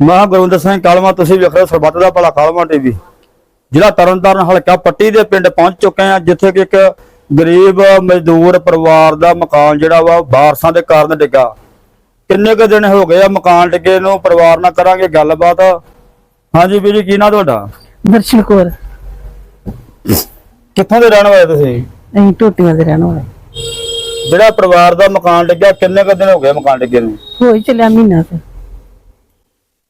ਮਹਾ ਗੁਰਵਿੰਦਰ ਸਿੰਘ ਕਾਲਮਾ ਤੁਸੀਂ ਵੇਖ ਰਹੇ ਹੋ ਸਰਬੱਤ ਦਾ ਭਲਾ ਕਾਲਮਾ ਟੀਵੀ। ਜ਼ਿਲ੍ਹਾ ਤਰਨਤਾਰਨ ਹਲਕਾ ਪੱਟੀ ਦੇ ਪਿੰਡ ਪਹੁੰਚ ਚੁੱਕੇ ਆ ਜਿੱਥੇ ਕਿ ਇੱਕ ਗਰੀਬ ਮਜ਼ਦੂਰ ਪਰਿਵਾਰ ਦਾ ਮਕਾਨ ਜਿਹੜਾ ਵਾ ਬਾਰਸਾਂ ਦੇ ਕਾਰਨ ਡਿੱਗਾ। ਕਿੰਨੇ ਕੁ ਦਿਨ ਹੋ ਗਏ ਆ ਮਕਾਨ ਡਿੱਗੇ ਨੂੰ ਪਰਿਵਾਰ ਨਾਲ ਕਰਾਂਗੇ ਗੱਲਬਾਤ? ਹਾਂਜੀ ਵੀਰ ਜੀ ਕੀ ਨਾਂ ਤੁਹਾਡਾ? ਦਰਸ਼ਨ ਕੌਰ। ਕਿੱਥੋਂ ਦੇ ਰਹਿਣ ਵਾਲੇ ਤੁਸੀਂ? ਅਸੀਂ ਟੋਟੀਆਂ ਦੇ ਰਹਿਣ ਵਾਲੇ। ਜਿਹੜਾ ਪਰਿਵਾਰ ਦਾ ਮਕਾਨ ਡਿੱਗਿਆ ਕਿੰਨੇ ਕੁ ਦਿਨ ਹੋ ਗਏ ਮਕਾਨ ਡਿੱਗੇ ਨੂੰ? ਹੋਈ ਚੱਲਿਆ ਮਹੀਨਾ ਤੇ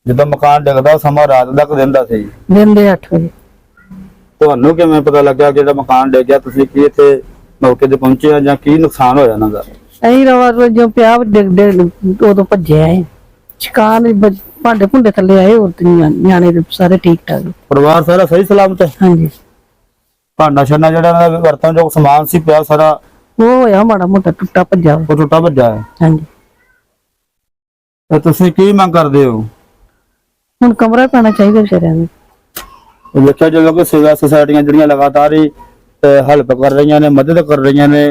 ਜਦੋਂ ਮਕਾਨ ਡਿੱਗਦਾ ਸਮਾਂ ਰਾਤ ਦਾ ਕਿ ਦਿਨ ਦਾ ਸੀ। ਦਿਨ ਦੇ 8 ਵਜੇ। ਤੁਹਾਨੂੰ ਕਿਵੇਂ ਪਤਾ ਲੱਗਾ ਕਿ ਜਿਹੜਾ ਮਕਾਨ ਡਿੱਗ ਗਿਆ ਤੁਸੀਂ ਕੀ ਇੱਥੇ ਮੌਕੇ ਤੇ ਪਹੁੰਚੇ ਆ ਜਾਂ ਕੀ ਨੁਕਸਾਨ ਹੋਇਆ ਇਹਨਾਂ ਦਾ? ਅਸੀਂ ਰਵਾ ਜੋ ਪਿਆ ਡਿੱਗ ਡਿੱਗ ਉਦੋਂ ਭੱਜਿਆ ਹੈ ਸ਼ਿਕਾਰ ਭਾਂਡੇ ਭੁੰਡੇ ਥੱਲੇ ਆਏ ਹੋਰ ਤੇ ਨਿਆ- ਨਿਆਣੇ ਦੇ ਸਾਰੇ ਠੀਕ ਠਾਕ ਪਰਿਵਾਰ ਸਾਰਾ ਸਹੀ ਸਲਾਮਤ ਹੈ? ਹਾਂਜੀ। ਭਾਂਡਾ ਛੰਨਾ ਜਿਹੜਾ ਇਹਨਾਂ ਦਾ ਵਰਤਨਯੋਗ ਸਮਾਨ ਸੀ ਪਿਆ ਸਾਰਾ? ਉਹ ਹੋਇਆ ਮਾੜਾ ਮੋਟਾ ਟੁੱਟਾ ਭੱਜਾ ਵਾ। ਉਹ ਟੁੱਟਾ ਭੱਜਾ ਹੈ ਹਾਂਜੀ। ਤੇ ਤੁਸੀਂ ਕੀ ਮੰਗ ਕਰਦੇ ਹੋ? ਹੁਣ ਕਮਰਾ ਪੈਣਾ ਚਾਹੀਦਾ ਵਿਚਾਰਿਆਂ ਨੂੰ। ਉਹ ਵੇਖਿਆ ਜਦੋਂ ਕਿ ਸੇਵਾ ਸੁਸਾਇਟੀਆਂ ਜਿਹੜੀਆਂ ਲਗਾਤਾਰ ਹੀ ਹੈਲਪ ਕਰ ਰਹੀਆਂ ਨੇ ਮਦਦ ਕਰ ਰਹੀਆਂ ਨੇ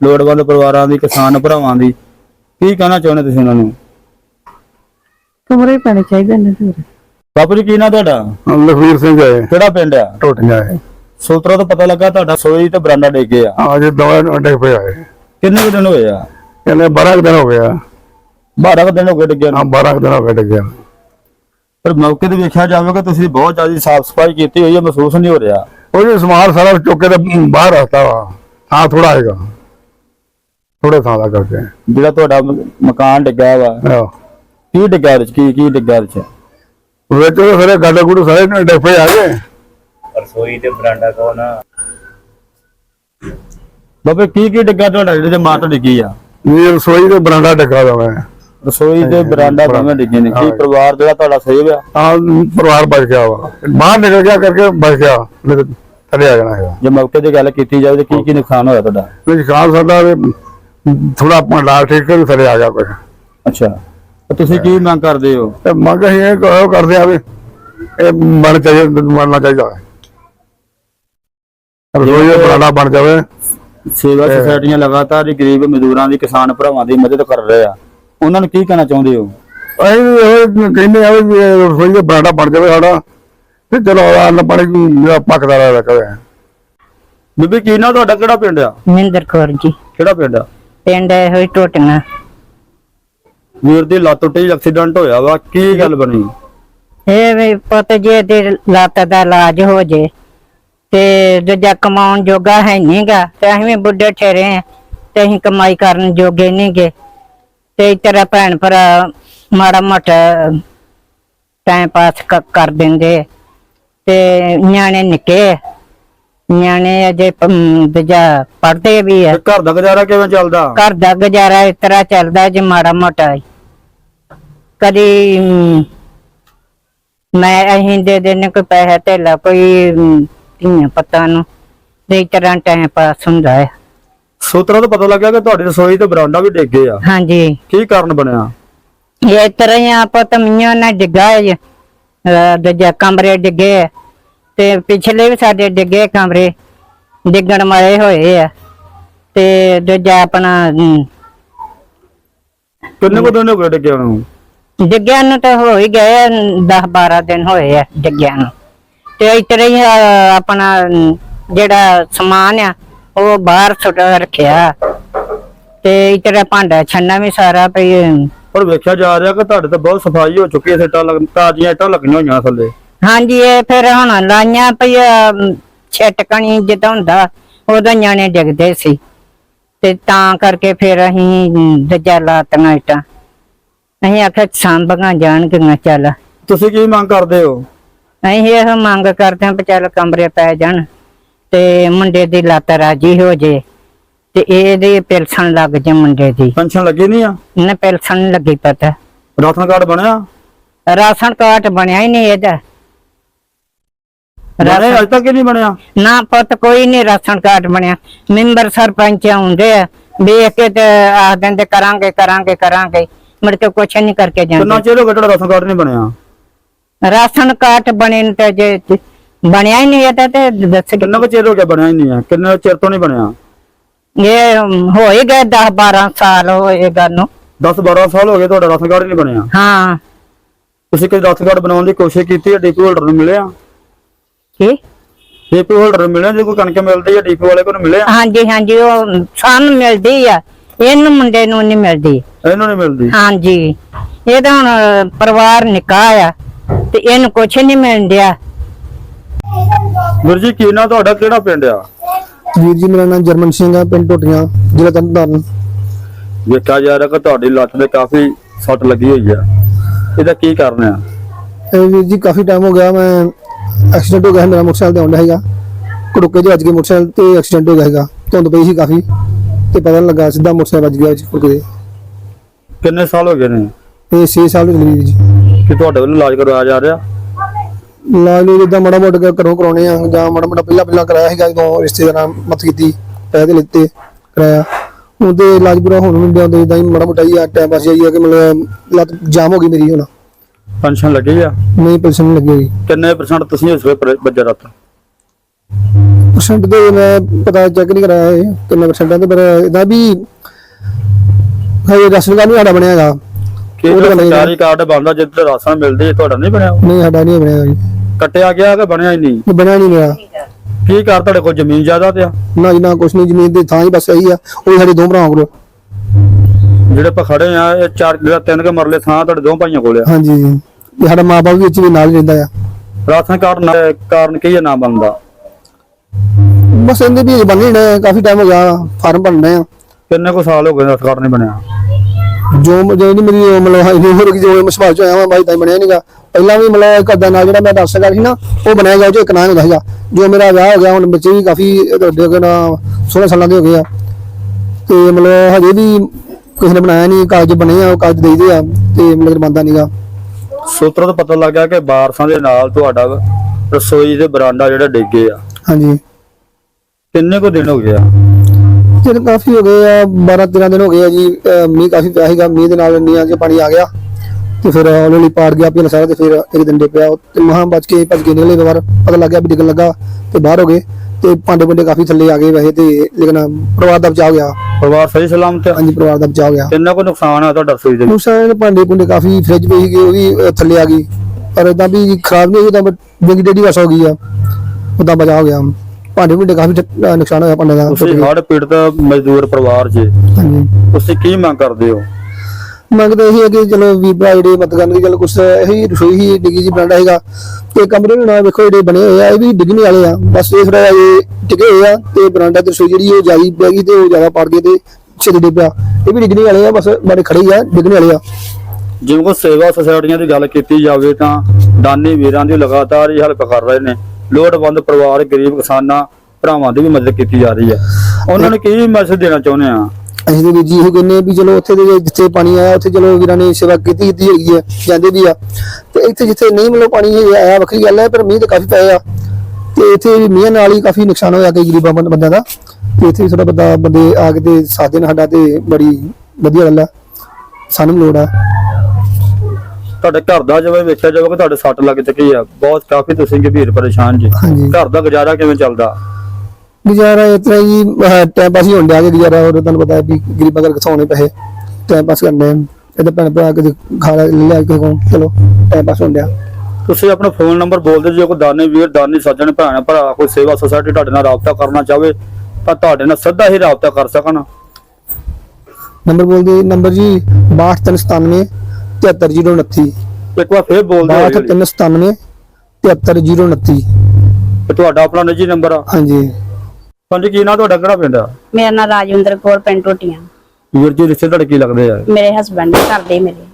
ਲੋੜਵੰਦ ਪਰਿਵਾਰਾਂ ਦੀ ਕਿਸਾਨ ਭਰਾਵਾਂ ਦੀ। ਕੀ ਕਹਿਣਾ ਚਾਹੁੰਦੇ ਤੁਸੀਂ ਉਹਨਾਂ ਨੂੰ? ਕਮਰੇ ਪੈਣੇ ਚਾਹੀਦੇ ਨੇ। ਫਿਰ ਬਾਪੂ ਜੀ ਕੀ ਨਾਂ ਤੁਹਾਡਾ? ਲਖਵੀਰ ਸਿੰਘ ਹੈ। ਕਿਹੜਾ ਪਿੰਡ ਆ ਟੋਟੀਆਂ ਹੈ। ਸੂਤਰਾਂ ਤੋਂ ਪਤਾ ਲੱਗਾ ਤੁਹਾਡਾ ਸੋਈ ਤੇ ਬਰਾਂਡਾ ਡੇਗੇ ਆ ਅੱਜ ਦਵਾ ਅੱਡੇ ਪਏ ਆਏ ਕਿੰਨੇ ਕੁ ਦਿਨ ਹੋਏ ਆ? ਇਹਨੇ 12 ਕੁ ਦਿਨ ਹੋ ਗਿਆ 12 ਕੁ ਦਿਨ ਹੋ ਗਏ ਡਿੱਗੇ ਨੂੰ। ਹਾਂ 12 ਕੁ ਦਿਨ ਹੋ ਗਏ ਡਿੱਗਿਆ ਪਰ ਮੌਕੇ ਤੇ ਵੇਖਿਆ ਜਾਵੇਗਾ ਤੁਸੀਂ ਬਹੁਤ ਜ਼ਿਆਦਾ ਸਾਫ਼ ਸਫ਼ਾਈ ਕੀਤੀ ਹੋਈ ਹੈ ਮਹਿਸੂਸ ਨਹੀਂ ਹੋ ਰਿਹਾ। ਉਹ ਜੀ ਸਮਾਨ ਸਾਰਾ ਚੁੱਕ ਕੇ ਤੇ ਬਾਹਰ ਰੱਖਤਾ ਵਾ। ਹਾਂ ਥੋੜਾ ਹੈਗਾ। ਥੋੜੇ ਥਾਂ ਦਾ ਕਰਕੇ। ਜਿਹੜਾ ਤੁਹਾਡਾ ਮਕਾਨ ਡਿੱਗਾ ਵਾ। ਕੀ ਡਿੱਗਾ ਇਹਦੇ ਚ? ਕੀ ਕੀ ਡਿੱਗਾ ਇਹਦੇ ਚ? ਵਿੱਚ ਉਹ ਸਾਰੇ ਗੱਡ ਗੁੱਡ ਸਾਰੇ ਪਏ ਆ ਗਏ ਰਸੋਈ ਤੇ ਬਰਾਂਡਾ ਕੋਲ ਨਾ ਬਾਬੇ ਕੀ ਕੀ ਡਿੱਗਾ ਤੁਹਾਡਾ? ਜਿਹੜੇ ਤੇ ਮਾਤ ਡਿੱਗੀ ਆ। ਇਹ ਰਸੋਈ ਤੇ ਬਰਾਂਡਾ ਡਿੱਗਾ ਦਾ ਮੈਂ। ਰਸੋਈ ਦੇ ਬਰਾਂਡਾ ਦੋਵੇਂ ਡਿੱਗੇ ਨੇ। ਕੀ ਹਾਂ। ਪਰਿਵਾਰ ਜਿਹੜਾ ਤੁਹਾਡਾ ਸੇਵ ਆ? ਆ ਪਰਿਵਾਰ ਬਚ ਗਿਆ ਵਾ। ਬਾਹਰ ਨਿਕਲ ਗਿਆ ਕਰਕੇ ਬਚ ਗਿਆ। ਥੱਲੇ ਆ ਜਾਣਾ ਹੈਗਾ। ਜੇ ਮੌਕੇ ਤੇ ਗੱਲ ਕੀਤੀ ਜਾਵੇ ਤੇ ਕੀ ਕੀ ਨੁਕਸਾਨ ਹੋਇਆ ਤੁਹਾਡਾ? ਖਾਨ ਸਾਡਾ ਥੋੜਾ ਆਪਣਾ ਲਾਲ ਠੀਕ ਕੇ ਵੀ ਥੱਲੇ ਆ ਗਿਆ ਕੁਝ ਅੱਛਾ। ਤੁਸੀਂ ਕੀ ਮੰਗ ਕਰਦੇ ਹੋ? ਮੰਗ ਇਹ ਕਰਦੇ ਆ ਵੀ ਇਹ ਬਣ ਚਾਹੀਦਾ ਬਣਨਾ ਚਾਹੀਦਾ। ਹੈ ਰਸੋਈ ਦਾ ਬਰਾਂਡਾ ਬਣ ਜਾਵੇ। ਸੇਵਾ ਸੁਸਾਇਟੀਆਂ ਲਗਾਤਾਰ ਹੀ ਗਰੀਬ ਮਜ਼ਦੂਰਾਂ ਦੀ ਕਿਸਾਨ ਭਰਾਵਾਂ ਦੀ ਮਦਦ ਕਰ ਰਹੇ ਆ। ਉਹਨਾਂ ਨੂੰ ਕੀ ਕਹਿਣਾ ਚਾਹੁੰਦੇ ਹੋ? ਅਸੀਂ ਇਹ ਕਹਿੰਦੇ ਆ ਵੀ ਰਸੋਈ ਦਾ ਬਰਾਂਡਾ ਬਣ ਜਾਵੇ ਸਾਡਾ। ਤੇ ਚਲੋ ਅੰਨ ਪਾਣੀ ਜਿਹੜਾ ਪੱਕਦਾ ਰਹੇ ਕਰੇ ਬੀਬੀ ਕੀ ਨਾ ਤੁਹਾਡਾ? ਕਿਹੜਾ ਪਿੰਡ ਆ? ਮਹਿੰਦਰ ਕੌਰ ਜੀ। ਕਿਹੜਾ ਪਿੰਡ ਆ? ਪਿੰਡ ਇਹ ਹੋਈ ਟੋਟੀਆਂ। ਵੀਰ ਦੀ ਲੱਤ ਟੁੱਟੀ ਐਕਸੀਡੈਂਟ ਹੋਇਆ ਵਾ। ਕੀ ਗੱਲ ਬਣੀ? ਇਹ ਵੀ ਪੁੱਤ ਜੇ ਦੇ ਲੱਤ ਦਾ ਇਲਾਜ ਹੋ ਜੇ। ਤੇ ਦੂਜਾ ਕਮਾਉਣ ਜੋਗਾ ਹੈ ਨਹੀਂਗਾ ਤੇ ਅਸੀਂ ਵੀ ਬੁੱਢੇ ਠਹਿਰੇ ਆ। ਤੇ ਅਸੀਂ ਕਮਾਈ ਕਰਨ ਜੋਗੇ ਨਹੀਂਗੇ ਤੇ ਤੇਰਾ ਭੈਣ ਭਰਾ ਮਾੜਾ ਮੋਟਾ ਟਾਈਮ ਪਾਸ ਕਰ ਦਿੰਦੇ। ਤੇ ਨਿਆਣੇ ਨਿੱਕੇ ਨਿਆਣੇ ਅਜੇ ਦੂਜਾ ਪੜਦੇ ਵੀ ਆ। ਘਰ ਦਾ ਗੁਜ਼ਾਰਾ ਕਿਵੇਂ ਚੱਲਦਾ? ਘਰ ਦਾ ਗੁਜ਼ਾਰਾ ਇਸ ਤਰ੍ਹਾਂ ਚੱਲਦਾ ਜੇ ਮਾੜਾ ਮੋਟਾ। ਕਦੀ ਮੈਂ ਅਹੀਂ ਦੇ ਦੇਣੇ ਕੋਈ ਪੈਸਾ ਧੇਲਾ ਕੋਈ ਧੀਆਂ ਪਤਾ ਨੂੰ। ਇਸ ਤਰ੍ਹਾਂ ਟਾਈਮ ਪਾਸ ਹੁੰਦਾ ਹੈ ਸੂਤਰਾਂ ਤੋਂ ਪਤਾ ਲੱਗਿਆ ਕਿ ਤੁਹਾਡੀ ਰਸੋਈ ਤੇ ਬਰਾਂਡਾ ਵੀ ਡਿੱਗ ਗਿਆ। ਹਾਂਜੀ। ਕੀ ਕਾਰਨ ਬਣਿਆ? ਇਹ ਤਰ੍ਹਾਂ ਹੀ ਆਪਾਂ ਤਾਂ ਮੀਆਂ ਨਾਲ ਡਿੱਗਾ ਹੈ ਜੀ। ਅਹ, ਦੂਜਾ ਕਮਰੇ ਡਿੱਗੇ ਤੇ ਪਿਛਲੇ ਵੀ ਸਾਡੇ ਡਿੱਗੇ ਕਮਰੇ ਡਿੱਗਣ ਵਾਲੇ ਹੋਏ ਆ। ਤੇ ਦੂਜਾ ਆਪਣਾ ਅਮ, ਕਿੰਨੇ ਕੋ ਦਿਨ ਹੋ ਗਏ ਡਿੱਗਿਆ ਨੂੰ? ਡਿੱਗਿਆ ਨੂੰ ਤਾਂ ਹੋ ਹੀ ਗਏ 10 12 ਦਿਨ ਹੋਏ ਆ ਡਿੱਗਿਆ ਨੂੰ। ਤੇ ਇਸ ਤਰ੍ਹਾਂ ਹੀ ਅਹ, ਆਪਣਾ ਅਮ, ਜਿਹੜਾ ਸਮਾਨ ਆ ਉਹ ਬਾਹਰ ਸੁੱਟ ਰੱਖਿਆ। ਤੇ ਇਸ ਤਰ੍ਹਾਂ ਭਾਂਡਾ ਛੰਨਾ ਵੀ ਸਾਰਾ ਪਈ ਪਰ ਵੇਖਿਆ ਜਾ ਰਿਹਾ ਕਿ ਤੁਹਾਡੇ ਤੇ ਬਹੁਤ ਸਫ਼ਾਈ ਹੋ ਚੁੱਕੀ ਹੈ ਇੱਟਾਂ ਲੱਗ ਤਾਜ਼ੀਆਂ ਇੱਟਾਂ ਲੱਗੀਆਂ ਹੋਈਆਂ ਥੱਲੇ। ਹਾਂਜੀ ਇਹ ਫਿਰ ਹੁਣ ਲਾਈਆਂ ਪਈ ਛਟਕਣੀ ਜਿੱਦਾਂ ਹੁੰਦਾ ਉਹਦਾ ਨਿਆਣੇ ਡਿੱਗਦੇ ਸੀ। ਤੇ ਤਾਂ ਕਰਕੇ ਫਿਰ ਅਸੀਂ ਦਜਾ ਲਾਤੀਆਂ ਇਟਾਂ। ਅਸੀਂ ਆਖਿਆ ਸਾਂਭੀਆਂ ਜਾਣਗੀਆਂ ਚੱਲ। ਤੁਸੀਂ ਕੀ ਮੰਗ ਕਰਦੇ ਹੋ? ਅਸੀਂ ਇਹ ਮੰਗ ਕਰਦੇ ਹਾਂ ਵੀ ਚੱਲ ਕਮਰੇ ਪੈ ਜਾਣ। ਤੇ ਮੁੰਡੇ ਦੀ ਲੱਤ ਰਾਜੀ ਹੋ ਜੇ ਤੇ ਇਹਦੀ ਪਿਲਸਣ ਲੱਗ ਜੇ ਮੁੰਡੇ ਦੀ। ਪੈਨਸ਼ਨ ਲੱਗੀ ਨਹੀਂ ਆ? ਨਾ ਪਿਲਸਣ ਨੀ ਲੱਗੀ ਪਤਾ। ਰਾਸ਼ਨ ਕਾਰਡ ਬਣਿਆ? ਰਾਸ਼ਨ ਕਾਰਡ ਬਣਿਆ ਹੀ ਨਹੀਂ ਇਹਦਾ। ਬਣਿਆ ਅਜੇ ਤੱਕ ਹੀ ਨਹੀਂ ਬਣਿਆ? ਨਾ ਪੁੱਤ ਕੋਈ ਨਹੀਂ ਰਾਸ਼ਨ ਕਾਰਡ ਬਣਿਆ। ਮੈਂਬਰ ਸਰਪੰਚ ਆਉਂਦੇ ਆ ਵੇਖ ਕੇ ਤੇ ਆਖ ਦਿੰਦੇ ਕਰਾਂਗੇ ਕਰਾਂਗੇ ਕਰਾਂਗੇ। ਮੁੜ ਕੇ ਕੁਛ ਨਹੀਂ ਕਰਕੇ ਕਿੰਨਾ ਜਾਂਦੇ ਚਿਰ ਹੋ ਗਿਆ ਤੁਹਾਡਾ ਰਾਸ਼ਨ ਕਾਰਡ ਨਹੀਂ ਬਣਿਆ? ਰਾਸ਼ਨ ਕਾਰਡ ਬਣੇ ਨੂੰ ਤੇ ਜੇ ਬਣਿਆ ਹੀ ਨਹੀਂ ਤੇ ਦੱਸ ਕਿੰਨਾ ਕੁ ਚਿਰ ਹੋ ਗਿਆ ਬਣਿਆ ਹੀ ਨਹੀਂ ਕਿੰਨੇ ਚਿਰ ਤੋਂ ਨਹੀਂ ਬਣਿਆ? ਇਹ ਹੋ ਹੀ ਗਏ 10 12 ਸਾਲ ਹੋਏ ਗੱਲ ਨੂੰ। 10 12 ਸਾਲ ਹੋ ਗਏ ਤੁਹਾਡਾ ਰਾਸ਼ਨ ਕਾਰਡ ਹੀ ਨਹੀਂ ਬਣਿਆ। ਹਾਂ। ਤੁਸੀਂ ਕੋਈ ਰੱਥ ਕਾਰਡ ਬਣਾਉਣ ਦੀ ਕੋਸ਼ਿਸ਼ ਕੀਤੀ ਹੈ ਡੀਪੀ ਹੋਲਡਰ ਨੂੰ ਮਿਲਿਆ? ਕੀ? ਡੀਪੀ ਹੋਲਡਰ ਨੂੰ ਮਿਲਿਆ ਜੇ ਕੋਈ ਕਣਕ ਮਿਲਦੀ ਹੈ ਡੀਪੀ ਵਾਲੇ ਕੋਲ ਮਿਲਿਆ? ਹਾਂਜੀ ਹਾਂਜੀ ਉਹ ਸਾਨੂੰ ਮਿਲਦੀ ਆ। ਇਹਨੂੰ ਮੁੰਡੇ ਨੂੰ ਨਹੀਂ ਮਿਲਦੀ। ਇਹਨੂੰ ਨਹੀਂ ਮਿਲਦੀ? ਹਾਂਜੀ। ਇਹ ਤਾਂ ਹੁਣ ਪਰਿਵਾਰ ਨਿੱਕਾ ਆ ਤੇ ਇਹਨੂੰ ਕੁਛ ਨਹੀਂ ਮਿਲਣ ਡਿਆ। ਵੀਰ ਜੀ ਕੀ ਨਾਂ ਤੁਹਾਡਾ? ਕਿਹੜਾ ਪਿੰਡ ਆ? ਵੀਰ ਜੀ ਮੇਰਾ ਨਾਮ ਜਰਮਨ ਸਿੰਘ ਹੈ ਪਿੰਡ ਟੋਟੀਆਂ ਜ਼ਿਲ੍ਹਾ ਤਰਨਤਾਰਨ। ਵੇਖਿਆ ਜਾ ਰਿਹਾ ਕਿ ਤੁਹਾਡੀ ਲੱਤ ਤੇ ਕਾਫੀ ਸੱਟ ਲੱਗੀ ਹੋਈ ਆ। ਇਹਦਾ ਕੀ ਕਾਰਨ ਆ? ਇਹ ਵੀਰ ਜੀ ਕਾਫੀ ਟਾਈਮ ਹੋ ਗਿਆ ਮੈਂ ਐਕਸੀਡੈਂਟ ਹੋ ਗਿਆ ਮੇਰਾ ਮੋਟਰਸਾਈਕਲ ਤੇ ਆਉਂਦਾ ਹੈਗਾ ਕੁੜੁੱਕੇ ਜਿਹਾ ਵੱਜ ਕੇ ਮੋਟਰਸਾਈਕਲ ਤੇ ਐਕਸੀਡੈਂਟ ਹੋ ਗਿਆ ਹੈਗਾ ਧੁੰਦ ਪਈ ਸੀ ਕਾਫੀ ਤੇ ਪਤਾ ਨੀ ਲੱਗਾ ਸਿੱਧਾ ਮੋਟਰਸਾਈਕਲ ਵੱਜ ਗਿਆ ਵਿੱਚ ਕੁੜੁੱਕੇ ਕਿੰਨੇ ਸਾਲ ਹੋ ਗਏ ਨੇ? ਇਹ 6 ਸਾਲ ਦੀ ਵੀਰ ਜੀ। ਕਿ ਤੁਹਾਡੇ ਵੱਲੋਂ ਇਲਾਜ ਕਰਵਾਇਆ ਜਾ ਰਿਹਾ? ਇਲਾਜ ਨੂੰ ਜਿੱਦਾਂ ਮਾੜਾ ਮੋਟਾ ਘਰੋਂ ਕਰਾਉਣੇ ਆ ਜਾਂ ਮਾੜਾ ਮੋਟਾ ਪਹਿਲਾਂ ਪਹਿਲਾਂ ਕਰਾਇਆ ਸੀਗਾ ਜਦੋਂ ਰਿਸ਼ਤੇਦਾਰਾਂ ਮਤ ਕੀਤੀ ਪੈਸੇ ਲਿੱਤੇ ਕਰਾਇਆ। ਤੇ ਇਲਾਜ ਪੂਰਾ ਹੋਣ ਨੂੰ ਦਿੰਦੇ ਜਿੱਦਾਂ ਹੀ ਮਾੜਾ ਮੋਟਾ ਹੀ ਆ ਟਾਈਮ ਪਾਸ ਹੀ ਆ ਕਿ ਮਤਲਬ ਲੱਤ ਜਾਮ ਹੋ ਗਈ ਮੇਰੀ ਹੁਣ। ਪੈਨਸ਼ਨ ਲੱਗੀ ਆ? ਨਹੀਂ ਪੈਸੇ ਨਹੀਂ ਲੱਗੇ ਹੋਈ। ਕਿੰਨੇ ਪਰਸੈਂਟ ਤੁਸੀਂ ਇਸ ਵੇਲੇ ਬੱਜਾ ਰੱਤ ਪਰਸੈਂਟ ਤੇ ਮੈਂ ਪਤਾ ਚੈੱਕ ਨਹੀਂ ਕਰਾਇਆ ਇਹ ਕਿੰਨੇ ਪਰਸੈਂਟ ਹੈ ਤੇ ਪਰ ਇਹਦਾ ਵੀ ਹਜੇ ਰਾਸ਼ਨ ਕਾਰਡ ਨਹੀਂ ਸਾਡਾ ਬਣਿਆ ਹੈਗਾ। ਕਿ ਸਰਕਾਰੀ ਕਾਰਡ ਬਣਦਾ ਜਿੱਥੇ ਰਾਸ਼ਨ ਮਿਲਦੇ ਤੁਹਾਡਾ ਨਹੀਂ ਬਣਿਆ ਨਹੀਂ ਸਾਡਾ ਨਹੀਂ ਬਣਿਆ ਜੀ। ਕੱਟਿਆ ਗਿਆ ਕਿ ਬਣਿਆ ਹੀ ਨਹੀਂ। ਇਹ ਬਣਿਆ ਨਹੀਂ ਮੇਰਾ ਕੀ ਕਰ ਤੁਹਾਡੇ ਕੋਲ ਜ਼ਮੀਨ ਜ਼ਿਆਦਾ ਤੇ ਆ? ਨਾ ਜੀ ਨਾ ਕੁਛ ਨਹੀਂ ਜ਼ਮੀਨ ਦੇ ਥਾਂ ਹੀ ਬਸ ਇਹੀ ਆ। ਉਹ ਸਾਡੇ ਦੋ ਭਰਾਵਾਂ ਕੋਲ। ਜਿਹੜੇ ਆਪਾਂ ਖੜੇ ਆ ਇਹ ਚਾਰ ਜਿਹੜਾ ਤਿੰਨ ਕੇ ਮਰਲੇ ਥਾਂ ਤੁਹਾਡੇ ਦੋ ਭਾਈਆਂ ਕੋਲ ਆ। ਹਾਂਜੀ ਜੀ। ਤੇ ਸਾਡਾ ਮਾਪੇ ਵੀ ਵਿੱਚ ਵੀ ਨਾਲ ਹੀ ਰਹਿੰਦਾ ਆ। ਰਾਸ਼ਨ ਕਾਰਡ ਨਾ- ਕਾਰਨ ਕੀ ਹੈ ਨਾ ਬਣਦਾ? ਬਸ ਇਹਦੇ ਵੀ ਨਹੀਂ ਰਹੇ। ਕਾਫੀ ਟਾਈਮ ਹੋ ਗਿਆ ਫਾਰਮ ਭਰਨੇ ਆ। ਕਿੰਨੇ ਕੋ ਸਾਲ ਹੋ ਗਏ ਰਾਸ਼ਨ ਕਾਰਡ ਨਹੀਂ ਬਣਿਆ? ਜੋ ਜੋ ਨਹੀਂ ਮੇਰੀ ਮਤਲਬ ਹਾਈ ਹੋ ਰਹੀ ਜੋ ਮਸਵਾਲ ਚ ਆਇਆ ਮੈਂ ਬਾਈ ਤਾਂ ਬਣਿਆ ਨਹੀਂਗਾ ਪਹਿਲਾਂ ਵੀ ਮਤਲਬ ਇੱਕ ਅੱਧਾ ਨਾਲ ਜਿਹੜਾ ਮੈਂ ਦੱਸ ਸਕਦਾ ਸੀ ਨਾ ਉਹ ਬਣਿਆ ਗਿਆ ਉਹ 'ਚ ਇੱਕ ਨਾਂ ਹੁੰਦਾ ਸੀਗਾ। ਜੋ ਮੇਰਾ ਵਿਆਹ ਹੋ ਗਿਆ ਹੁਣ ਬੱਚੇ ਵੀ ਕਾਫੀ ਹੋ ਨਾ 16 ਸਾਲਾਂ ਦੇ ਹੋ ਗਏ ਆ। ਤੇ ਮਤਲਬ ਹਜੇ ਵੀ ਕਿਸੇ ਨੇ ਬਣਾਇਆ ਨਹੀਂ ਕਾਗਜ਼ ਬਣੇ ਆ ਉਹ ਕਾਗਜ਼ ਦੇਈਦੇ ਆ ਤੇ ਮਤਲਬ ਬੰਦਾ ਨਹੀਂਗਾ ਸੂਤਰਾਂ ਤੋਂ ਪਤਾ ਲੱਗਾ ਕਿ ਬਾਰਸਾਂ ਦੇ ਨਾਲ ਤੁਹਾਡਾ ਰਸੋਈ ਦੇ ਬਰਾਂਡਾ ਜਿਹੜਾ ਡਿੱਗੇ ਆ। ਹਾਂਜੀ। ਕਿੰਨੇ ਕੋ ਦਿਨ ਹੋ ਗਿਆ ਦਿਨ ਕਾਫੀ ਹੋ ਗਏ ਆ 12 13 ਦਿਨ ਹੋ ਗਏ ਆ ਜੀ ਅਹ ਮੀਂਹ ਕਾਫੀ ਪਿਆ ਸੀਗਾ ਮੀਂਹ ਦੇ ਨਾਲ ਨੀਆਂ 'ਚ ਪਾਣੀ ਆ ਗਿਆ। ਤੇ ਫਿਰ ਹੌਲੀ ਪਾੜ ਗਿਆ ਪਿਆ ਸਾਰਾ ਤੇ ਫਿਰ ਇੱਕ ਦਿਨ ਡੇ ਪਿਆ। ਤੇ ਮਹਾਂ ਬਚ ਕੇ ਭੱਜ ਕੇ ਨਿਕਲੇ ਬਾਹਰ ਪਤਾ ਲੱਗ ਗਿਆ ਵੀ ਡਿੱਗਣ ਲੱਗਾ ਤੇ ਬਾਹਰ ਹੋ ਗਏ। ਤੇ ਭਾਂਡੇ ਭੁੰਡੇ ਕਾਫੀ ਥੱਲੇ ਆ ਗਏ ਵੈਸੇ ਤੇ ਲੇਕਿਨ ਪਰਿਵਾਰ ਦਾ ਬਚਾਅ ਹੋ ਗਿਆ। ਪਰਿਵਾਰ ਸਹੀ ਸਲਾਮਤ ਆ ਹਾਂਜੀ ਪਰਿਵਾਰ ਦਾ ਬਚਾਅ ਹੋ ਗਿਆ। ਕਿੰਨਾ ਕੋ ਨੁਕਸਾਨ ਆ ਤੁਹਾਡਾ ਰਸੋਈ ਦੇ ਵਿੱਚ? ਨੁਕਸਾਨ ਭਾਂਡੇ ਭੁੰਡੇ ਕਾਫੀ ਫ੍ਰਿਜ ਪਈ ਸੀਗੀ ਉਹ ਵੀ ਅਹ, ਥੱਲੇ ਆ ਗਈ ਪਰ ਇਦਾਂ ਵੀ ਖਰਾਬ ਨਹੀਂ ਹੋਈ ਤਾਂ ਜੰਗੀ ਡੇਡੀ ਵਸ ਹੋ ਗਈ ਆ। ਉਦਾਂ ਬਚਾਅ ਹੋ ਗਿਆ ਭਾਂਡੇ ਭੁੰਡੇ ਕਾਫੀ ਠ- ਨੁਕਸਾਨ ਹੋਇਆ ਭਾਂਡੇ ਦਾ ਤੁਸੀਂ ਹੜ੍ਹ ਪੀੜਤ ਮਜ਼ਦੂਰ ਪਰਿਵਾਰ ਜੇ ਹਾਂਜੀ। ਤੁਸੀਂ ਕੀ ਮੰਗ ਕਰਦੇ ਹੋ? ਮੰਗਦੇ ਹੈ ਕਿ ਚਲੋ ਵੀ ਭਰਾ ਜਿਹੜੇ ਮਤ ਕਰਨ ਦੀ ਚਲੋ ਕੁਛ ਇਹੀ ਰਸੋਈ ਹੀ ਡਿੱਗੀ ਜੀ ਬਰਾਂਡਾ ਹੈਗਾ ਤੇ ਕਮਰੇ ਵੀ ਨਾ ਵੇਖੋ ਜਿਹੜੇ ਬਣੇ ਹੋਏ ਆ ਇਹ ਵੀ ਡਿੱਗਣੇ ਵਾਲੇ ਆ। ਬਸ ਇਹ ਥੋੜਾ ਇਹ ਟਿਕੇ ਹੋਏ ਆ ਤੇ ਬਰਾਂਡਾ ਤੇ ਰਸੋਈ ਜਿਹੜੀ ਉਹ ਜ਼ਿਆਦਾ ਪੈ ਗਈ ਤੇ ਉਹ ਜ਼ਿਆਦਾ ਪੜ ਗਈ ਤੇ ਛੇਤੀ ਡਿੱਗ ਪਿਆ। ਇਹ ਵੀ ਡਿੱਗਣੇ ਵਾਲੇ ਆ ਬਸ ਬੜੇ ਖੜੇ ਹੀ ਆ ਡਿੱਗਣੇ ਵਾਲੇ ਆ। ਜਿਵੇਂ ਕੋ ਸੇਵਾ ਸੁਸਾਇਟੀਆਂ ਦੀ ਗੱਲ ਕੀਤੀ ਜਾਵੇ ਤਾਂ ਦਾਨੀ ਵੀਰਾਂ ਦੀ ਲਗਾਤਾਰ ਹੀ ਹੈਲਪ ਕਰ ਰਹੇ ਨੇ। ਲੋੜਵੰਦ ਪਰਿਵਾਰ, ਗਰੀਬ ਕਿਸਾਨਾਂ, ਭਰਾਵਾਂ ਦੀ ਵੀ ਮਦਦ ਕੀਤੀ ਜਾ ਰਹੀ ਹੈ। ਉਹਨਾਂ ਨੂੰ ਕੀ ਮੈਸੇਜ ਦੇਣਾ ਚਾਹੁੰਦੇ ਆ? ਅਸੀਂ ਤੇ ਜੀ ਇਹ ਕਹਿੰਦੇ ਵੀ ਚਲੋ ਉੱਥੇ ਦੇ ਜਿੱਥੇ ਪਾਣੀ ਆਇਆ, ਉੱਥੇ ਚਲੋ ਵੀਰਾਂ ਨੇ ਸੇਵਾ ਕੀਤੀ ਕੀਤੀ ਹੈਗੀ ਆ, ਜਾਂਦੇ ਵੀ ਆ। ਤੇ ਇੱਥੇ ਜਿੱਥੇ ਨਹੀਂ ਮਤਲਬ ਪਾਣੀ ਆਇਆ ਵੱਖਰੀ ਗੱਲ ਹੈ, ਪਰ ਮੀਂਹ ਤਾਂ ਕਾਫੀ ਪਏ ਆ। ਤੇ ਇੱਥੇ ਵੀ ਮੀਂਹ ਨਾਲ ਹੀ ਕਾਫੀ ਨੁਕਸਾਨ ਹੋਇਆ ਕਈ ਗਰੀਬਾਂ ਬੰਦ- ਬੰਦਿਆਂ ਦਾ। ਤੇ ਇੱਥੇ ਥੋੜਾ ਬੰਦਾ, ਬੰਦੇ ਆ ਕੇ ਤੇ ਸਾਥ ਦੇਣ ਸਾਡਾ ਤੇ ਬੜੀ ਵਧੀਆ ਗੱਲ ਆ। ਸਾਨੂੰ ਵੀ ਲੋੜ ਆ। ਤੁਹਾਡੇ ਘਰ ਦਾ ਜਿਵੇਂ ਵੇਖਿਆ ਜਾਵੇ ਕਿ ਤੁਹਾਡੇ ਸੱਟ ਲੱਗ ਚੁੱਕੀ ਆ। ਬਹੁਤ ਕਾਫੀ ਤੁਸੀਂ ਗੰਭੀਰ ਪਰੇਸ਼ਾਨ ਜੀ। ਹਾਂਜੀ। ਘਰ ਦਾ ਗੁਜ਼ਾਰਾ ਕਿਵੇਂ ਚੱਲਦਾ? ਗੁਜ਼ਾਰਾ ਇਸ ਤਰ੍ਹਾਂ ਜੀ ਟਾਈਮ ਪਾਸ ਹੀ ਹੋਣ ਡਿਆ ਕਿ ਗੁਜ਼ਾਰਾ ਹੋਰ ਤੁਹਾਨੂੰ ਪਤਾ ਹੈ ਵੀ ਗਰੀਬਾਂ ਕਰਕੇ ਆਉਣੇ ਪੈਸੇ। ਟਾਈਮ ਪਾਸ ਕਰਨੇ ਇਹਦਾ ਭੈਣ ਭਰਾ ਕੇ ਖਾ ਲੈ ਕੇ ਕੋਲ ਚਲੋ ਟਾਈਮ ਪਾਸ ਹੋਣ ਡਿਆ। ਤੁਸੀਂ ਆਪਣਾ ਫੋਨ ਨੰਬਰ ਬੋਲ ਦਿਓ ਜੇ ਕੋਈ ਦਾਨੀ ਵੀਰ ਦਾਨੀ ਸੱਜਣ ਭੈਣ ਭਰਾ ਕੋਈ ਸੇਵਾ ਸੁਸਾਇਟੀ ਤੁਹਾਡੇ ਨਾਲ ਰਾਬਤਾ ਕਰਨਾ ਚਾਹਵੇ ਤਾਂ ਤੁਹਾਡੇ ਨਾਲ ਸਿੱਧਾ ਹੀ ਰਾਬਤਾ ਕਰ ਸਕਣ। ਨੰਬਰ ਬੋਲਦੇ ਨੰਬਰ ਜੀ 6297 73029 ਇੱਕ ਵਾਰ ਫੇਰ ਬੋਲ ਦਿਓ ਹੌਲੀ ਹੌਲੀ। 6297 73029 ਤੇ ਤੁਹਾਡਾ ਆਪਣਾ ਨਿੱਜੀ ਨੰਬਰ ਆ? ਹਾਂਜੀ। ਹਾਂਜੀ ਕੀ ਨਾਂ ਤੁਹਾਡਾ ਕਿਹੜਾ ਪਿੰਡ ਆ? ਮੇਰਾ ਨਾਮ ਰਾਜਵਿੰਦਰ ਕੌਰ ਪਿੰਡ ਟੋਟੀਆਂ ਵੀਰ ਜੀ ਰਿਸ਼ਤੇ ਤੁਹਾਡੇ ਕੀ ਲੱਗਦੇ ਆ? ਮੇਰੇ ਹਸਬੰਡ ਘਰ ਦੇ ਮੇਰੇ।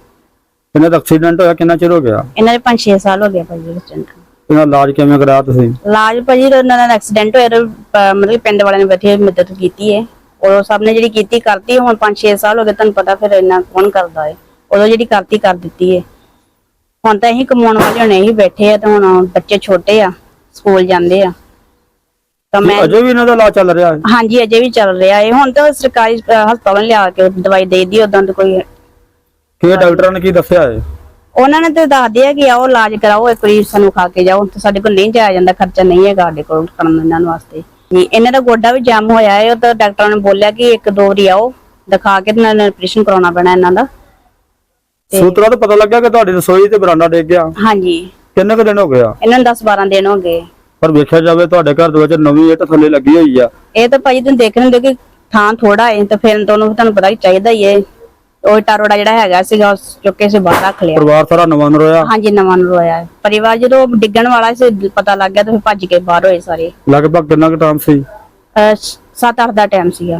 ਇਹਨਾਂ ਦਾ ਐਕਸੀਡੈਂਟ ਹੋਇਆ ਕਿੰਨਾ ਚਿਰ ਹੋ ਗਿਆ? ਇਹਨਾਂ ਦੇ 5-6 ਸਾਲ ਹੋ ਗਏ ਭਾਜੀ ਐਕਸੀਡੈਂਟ ਇਹਨਾਂ ਦਾ ਇਲਾਜ ਕਿਵੇਂ ਕਰਾਇਆ ਤੁਸੀਂ? ਇਲਾਜ ਭਾਜੀ ਜਦੋਂ ਇਹਨਾਂ ਦਾ ਐਕਸੀਡੈਂਟ ਹੋਇਆ ਉਦੋਂ, ਅਹ, ਮਤਲਬ ਕਿ ਪਿੰਡ ਵਾਲਿਆਂ ਨੇ ਬੈਠੇ ਮਦਦ ਕੀਤੀ ਹੈ ਉਹ ਸਭ ਨੇ ਜਿਹੜੀ ਕੀਤੀ ਕਰਤੀ ਹੁਣ 5-6 ਸਾਲ ਹੋ ਗਏ ਤੁਹਾਨੂੰ ਪਤਾ ਫਿਰ ਇੰਨਾ ਕੌਣ ਕਰਦਾ ਹੈ ਉਦੋਂ ਜਿਹੜੀ ਕਰਤੀ ਕਰ ਦਿੱਤੀ ਹੈ ਹੁਣ ਤਾਂ ਅਸੀਂ ਕਮਾਉਣ ਵਾਲੇ ਹੁਣੇ ਹੀ ਬੈਠੇ ਆ ਤੇ ਹੁਣ ਬੱਚੇ ਛੋਟੇ ਆ ਸਕੂਲ ਜਾਂਦੇ ਆ। ਤਾਂ ਮੈਂ ਅਜੇ ਵੀ ਇਹਨਾਂ ਦਾ ਇਲਾਜ ਚੱਲ ਰਿਹਾ ਹੈ ਹਾਂਜੀ ਅਜੇ ਵੀ ਚੱਲ ਰਿਹਾ ਹੈ ਹੁਣ ਤਾਂ ਸਰਕਾਰੀ ਅਹ, ਹਸਪਤਾਲ ਲਿਆ ਕੇ ਦਵਾਈ ਦੇ ਦੀ ਉਦੋਂ ਤਾਂ ਕੋਈ ਕਿ ਡਾਕਟਰਾਂ ਨੇ ਕੀ ਦੱਸਿਆ ਹੈ ਉਹਨਾਂ ਨੇ ਤੇ ਦੱਸ ਦਿਆ ਕਿ ਆਓ ਇਲਾਜ ਕਰਾਓ ਇੱਕ ਵਾਰੀ ਸਾਨੂੰ ਖਾ ਕੇ ਜਾਓ। ਤੇ ਸਾਡੇ ਕੋਲ ਨਹੀਂ ਜਾਇਆ ਜਾਂਦਾ ਖਰਚਾ ਨਹੀਂ ਹੈਗਾ ਸਾਡੇ ਕੋਲ ਕਰਨ ਇਹਨਾਂ ਨੂੰ ਵਾਸਤੇ। ਜੀ ਇਹਨਾਂ ਦਾ ਗੋਡਾ ਵੀ ਜਾਮ ਹੋਇਆ ਹੈ ਉਹ ਤਾਂ ਡਾਕਟਰਾਂ ਨੇ ਬੋਲਿਆ ਕਿ ਇੱਕ ਦੋ ਵਾਰੀ ਆਓ ਦਿਖਾ ਕੇ ਇਹਨਾਂ ਨੇ ਆਪਰੇਸ਼ਨ ਕਰਾਉਣਾ ਪੈਣਾ ਇਹਨਾਂ ਦਾ। ਸੂਤਰਾਂ ਤੋਂ ਪਤਾ ਲੱਗਿਆ ਕਿ ਤੁਹਾਡੀ ਰਸੋਈ ਤੇ ਬਰਾਂਡਾ ਡਿੱਗ ਗਿਆ। ਹਾਂਜੀ। ਕਿੰਨੇ ਕੁ ਦਿਨ ਹੋ ਗਿਆ ਇਹਨਾਂ ਨੂੰ 10 12 ਦਿਨ ਹੋ ਗਏ। ਪਰ ਵੇਖਿਆ ਜਾਵੇ ਤੁਹਾਡੇ ਘਰ ਦੇ ਵਿੱਚ ਨਵੀਂ ਇੱਟ ਥੱਲੇ ਲੱਗੀ ਹੋਈ ਆ। ਇਹ ਤਾਂ ਭਾਈ ਤੁਸੀਂ ਦੇਖ ਰਹੇ ਹੁੰਦੇ ਕਿ ਥਾਂ ਥੋੜਾ ਹੈ ਤਾਂ ਫਿਰ ਤੁਹਾਨੂੰ ਤੁਹਾਨੂੰ ਪਤਾ ਹੀ ਚਾਹੀਦਾ ਹੀ ਹੈ ਉਹ ਟਾਰੋੜਾ ਜਿਹੜਾ ਹੈਗਾ ਸੀਗਾ ਉਸ ਚੁੱਕੇ ਸੇ ਬਾਹਰ ਰੱਖ ਲਿਆ। ਪਰਿਵਾਰ ਸਾਰਾ ਨਵਾਂ ਨਰੋਇਆ? ਹਾਂਜੀ ਨਵਾਂ ਰੋਇਆ ਹੈ। ਪਰਿਵਾਰ ਜਦੋਂ ਡਿੱਗਣ ਵਾਲਾ ਸੀ ਪਤਾ ਲੱਗ ਗਿਆ ਤਾਂ ਫਿਰ ਭੱਜ ਕੇ ਬਾਹਰ ਹੋਏ ਸਾਰੇ। ਲਗਭਗ ਕਿੰਨਾ ਕੁ ਟਾਈਮ ਸੀ? 7-8 ਦਾ ਟਾਈਮ ਸੀਗਾ।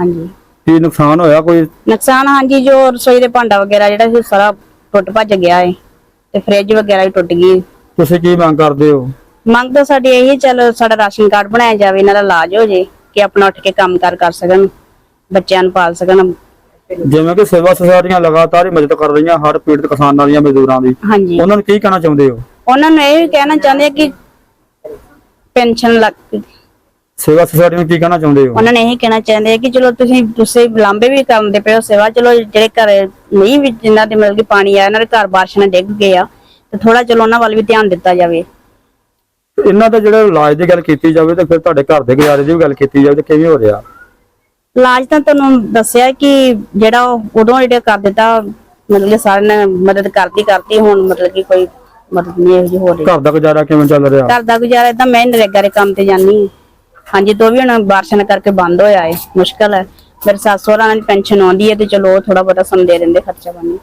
ਹਾਂਜੀ। ਕੀ ਨੁਕਸਾਨ ਹੋਇਆ ਕੋਈ? ਨੁਕਸਾਨ ਹਾਂਜੀ ਜੋ ਰਸੋਈ ਦੇ ਭਾਂਡਾ ਵਗੈਰਾ ਜਿਹੜਾ ਸੀ ਸਾਰਾ ਟੁੱਟ ਭੱਜ ਗਿਆ ਹੈ ਤੇ ਫ੍ਰਿਜ ਵਗੈਰਾ ਵੀ ਟੁੱਟ ਗਈ। ਤੁਸੀਂ ਕੀ ਮੰਗ ਕਰਦੇ ਹੋ? ਮੰਗ ਤਾਂ ਸਾਡੀ ਇਹੀ ਚੱਲ ਸਾਡਾ ਰਾਸ਼ਨ ਕਾਰਡ ਬਣਾਇਆ ਜਾਵੇ ਇਹਨਾਂ ਦਾ ਇਲਾਜ ਹੋ ਜੇ ਕਿ ਆਪਣਾ ਉੱਠ ਕੇ ਕੰਮ ਕਾਰ ਕਰ ਸਕਣ ਬੱਚਿਆਂ ਨੂੰ ਪਾਲ ਸਕਣ। ਜਿਵੇਂ ਕਿ ਸੇਵਾ ਸੁਸਾਇਟੀਆਂ ਲਗਾਤਾਰ ਹੀ ਮਦਦ ਕਰ ਰਹੀਆਂ ਹਰ ਪੀੜਤ ਕਿਸਾਨਾਂ ਦੀਆਂ ਮਜ਼ਦੂਰਾਂ ਦੀ। ਹਾਂਜੀ। ਉਹਨਾਂ ਨੂੰ ਕੀ ਕਹਿਣਾ ਚਾਹੁੰਦੇ ਹੋ? ਉਹਨਾਂ ਨੂੰ ਇਹ ਵੀ ਕਹਿਣਾ ਚਾਹੁੰਦੇ ਆ ਕਿ ਪੈਨਸ਼ਨ ਲੱਗ ਸੇਵਾ ਸੁਸਾਇਟੀ ਨੂੰ ਕੀ ਕਹਿਣਾ ਚਾਹੁੰਦੇ ਹੋ? ਉਹਨਾਂ ਨੇ ਇਹ ਕਹਿਣਾ ਚਾਹੁੰਦੇ ਆ ਕਿ ਚਲੋ ਤੁਸੀਂ ਤੁਸੀਂ ਲਾਂਬੇ ਵੀ ਕਰਦੇ ਪਏ ਹੋ ਸੇਵਾ ਚਲੋ ਜਿਹੜੇ ਘਰ ਨਹੀਂ ਵੀ ਜਿਨ੍ਹਾਂ ਦੇ ਮਿਲ ਕੇ ਪਾਣੀ ਆਇਆ ਇਹਨਾਂ ਦੇ ਘਰ ਬਾਰਿਸ਼ ਨਾਲ ਡਿੱਗ ਗਏ ਆ ਤੇ ਥੋੜਾ ਚਲੋ ਉਹਨਾਂ ਵੱਲ ਵੀ ਧਿਆਨ ਦਿੱਤਾ ਜਾਵੇ। ਇਹਨਾਂ ਦਾ ਜਿਹੜਾ ਇਲਾਜ ਦੀ ਗੱਲ ਕੀਤੀ ਜਾਵੇ ਤੇ ਫਿਰ ਤੁਹਾਡੇ ਘਰ ਦੇ ਗੁਜ਼ਾਰੇ ਦੀ ਵੀ ਗੱਲ ਕੀਤੀ ਜਾਵੇ ਤੇ ਕਿਵੇਂ ਹੋ ਰਿਹਾ? ਇਲਾਜ ਤਾਂ ਤੁਹਾਨੂੰ ਦੱਸਿਆ ਕਿ ਜਿਹੜਾ ਉਹ ਉਦੋਂ ਜਿਹੜਾ ਕਰ ਦਿੱਤਾ ਮਤਲਬ ਕਿ ਸਾਰਿਆਂ ਨੇ ਮਦਦ ਕਰਦੀ ਕਰਦੀ ਹੁਣ ਮਤਲਬ ਕਿ ਕੋਈ ਮਦਦ ਨਹੀਂ ਇਹੋ ਜਿਹੀ ਹੋ ਰਹੀ। ਘਰ ਦਾ ਗੁਜ਼ਾਰਾ ਕਿਵੇਂ ਚੱਲ ਰਿਹਾ? ਘਰ ਦਾ ਗੁਜ਼ਾਰਾ ਤਾਂ ਮੈਂ ਨਰੇਗਾ ਦੇ ਕੰਮ ਤੇ ਜਾਂਦੀ ਹਾਂ। ਹਾਂਜੀ ਤੋਂ ਵੀ ਹੁਣ ਬਾਰਿਸ਼ਾਂ ਕਰਕੇ ਬੰਦ ਹੋਇਆ ਹੈ ਮੁਸ਼ਕਲ ਹੈ। ਮੇਰੇ ਸੱਸ ਸਹੁਰਾ ਨਾਲ ਪੈਨਸ਼ਨ ਆਉਂਦੀ ਹੈ ਤੇ ਚਲੋ ਥੋੜਾ ਬਹੁਤਾ ਸਮ ਦੇ ਦਿੰਦੇ ਖਰਚਾ ਪਾਣੀ।